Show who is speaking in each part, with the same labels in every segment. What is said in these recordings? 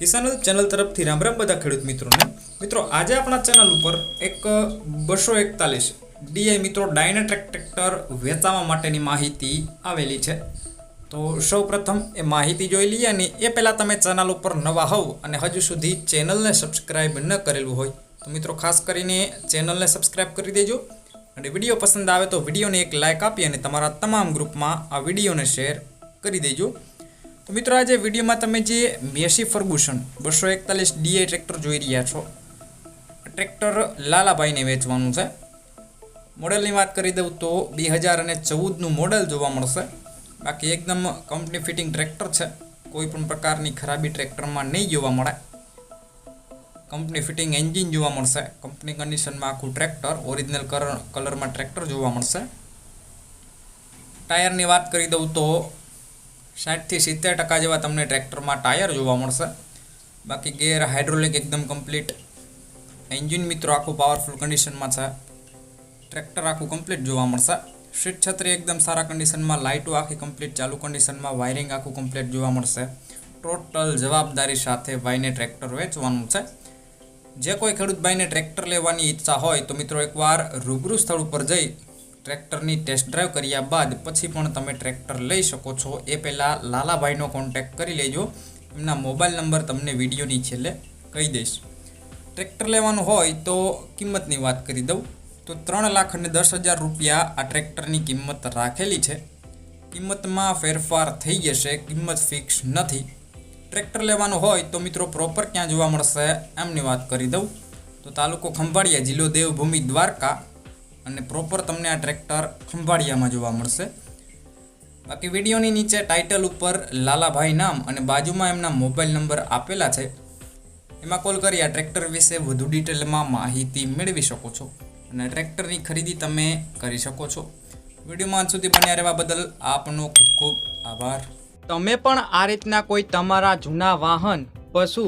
Speaker 1: કિસાન channel તરફથી રામ રામ બધા ખેડૂત મિત્રોને. મિત્રો, આજે આપણા ચેનલ ઉપર એક બસો એકતાલીસ ડીઆઈ મિત્રો ડાયનેટ્રેક ટ્રેક્ટર વેચાવા માટેની માહિતી આવેલી છે. તો સૌ પ્રથમ એ માહિતી જોઈ લઈએ અને એ પહેલાં તમે ચેનલ ઉપર નવા હોવ અને હજુ સુધી ચેનલને સબસ્ક્રાઈબ ન કરેલું હોય, તો મિત્રો ખાસ કરીને ચેનલને સબસ્ક્રાઈબ કરી દેજો અને વીડિયો પસંદ આવે તો વિડીયોને એક લાઇક આપી અને તમારા તમામ ગ્રુપમાં આ વિડીયોને શેર કરી દેજો. તો મિત્રો આજે વિડીયોમાં તમે જે મેસી ફર્ગુસન બસો એકતાલીસ ડીઆઈ ટ્રેક્ટર જોઈ રહ્યા છો, ટ્રેક્ટર લાલાભાઈને વેચવાનું છે. મોડેલની વાત કરી દઉં તો બે હજાર અને ચૌદનું મોડેલ જોવા મળશે. બાકી એકદમ કંપની ફિટિંગ ટ્રેક્ટર છે. કોઈ પણ પ્રકારની ખરાબી ટ્રેક્ટરમાં નહીં જોવા મળે. કંપની ફિટિંગ એન્જિન જોવા મળશે. કંપની કન્ડિશનમાં આખું ટ્રેક્ટર ઓરિજિનલ કલર કલરમાં ટ્રેક્ટર જોવા મળશે. ટાયરની વાત કરી દઉં તો સાઠથી સિત્તેર ટકા જેવા તમને ટ્રેક્ટરમાં ટાયર જોવા મળશે. બાકી ગેર હાઇડ્રોલિક એકદમ કમ્પ્લીટ. એન્જિન મિત્રો આખું પાવરફુલ કન્ડિશનમાં છે. ટ્રેક્ટર આખું કમ્પ્લીટ જોવા મળશે. સીટ છત્રી એકદમ સારા કન્ડિશનમાં લાઇટો આખી કમ્પ્લીટ ચાલુ કન્ડિશનમાં વાયરિંગ આખું કમ્પ્લીટ જોવા મળશે. ટોટલ જવાબદારી સાથે ભાઈને ટ્રેક્ટર વેચવાનું છે. જે કોઈ ખેડૂત ભાઈને ટ્રેક્ટર લેવાની ઈચ્છા હોય તો મિત્રો એકવાર રૂબરૂ સ્થળ ઉપર જઈ ટ્રેક્ટરની ટેસ્ટ ડ્રાઈવ કર્યા બાદ પછી પણ તમે ટ્રેક્ટર લઈ શકો છો. એ પહેલાં લાલાભાઈનો કોન્ટેક્ટ કરી લેજો. એમના મોબાઈલ નંબર તમને વિડીયોની છેલ્લે કહી દઈશ. ટ્રેક્ટર લેવાનું હોય તો કિંમતની વાત કરી દઉં. તો ત્રણ લાખ અને દસ હજાર રૂપિયા આ ટ્રેક્ટરની કિંમત રાખેલી છે. કિંમતમાં ફેરફાર થઈ જશે, કિંમત ફિક્સ નથી. ટ્રેક્ટર લેવાનું હોય તો મિત્રો પ્રોપર ક્યાં જોવા મળશે એમની વાત કરી દઉં. તો તાલુકો ખંભાળિયા, જિલ્લો દેવભૂમિ દ્વારકા. અને પ્રોપર તમને આ ટ્રેક્ટર ખંભાળિયામાં જોવા મળશે. બાકી વિડીયોની નીચે ટાઇટલ ઉપર લાલાભાઈ નામ અને બાજુમાં એમના મોબાઈલ નંબર આપેલા છે. એમાં કોલ કરી આ ટ્રેક્ટર વિશે વધુ ડિટેલમાં માહિતી મેળવી શકો છો અને ટ્રેક્ટરની ખરીદી તમે કરી શકો છો. વિડીયોમાં અંત સુધી બન્યા રહેવા બદલ આપનો ખૂબ ખૂબ આભાર.
Speaker 2: તમે પણ આ રીતના કોઈ તમારા જૂના વાહન, પશુ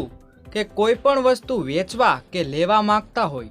Speaker 2: કે કોઈ પણ વસ્તુ વેચવા કે લેવા માંગતા હોય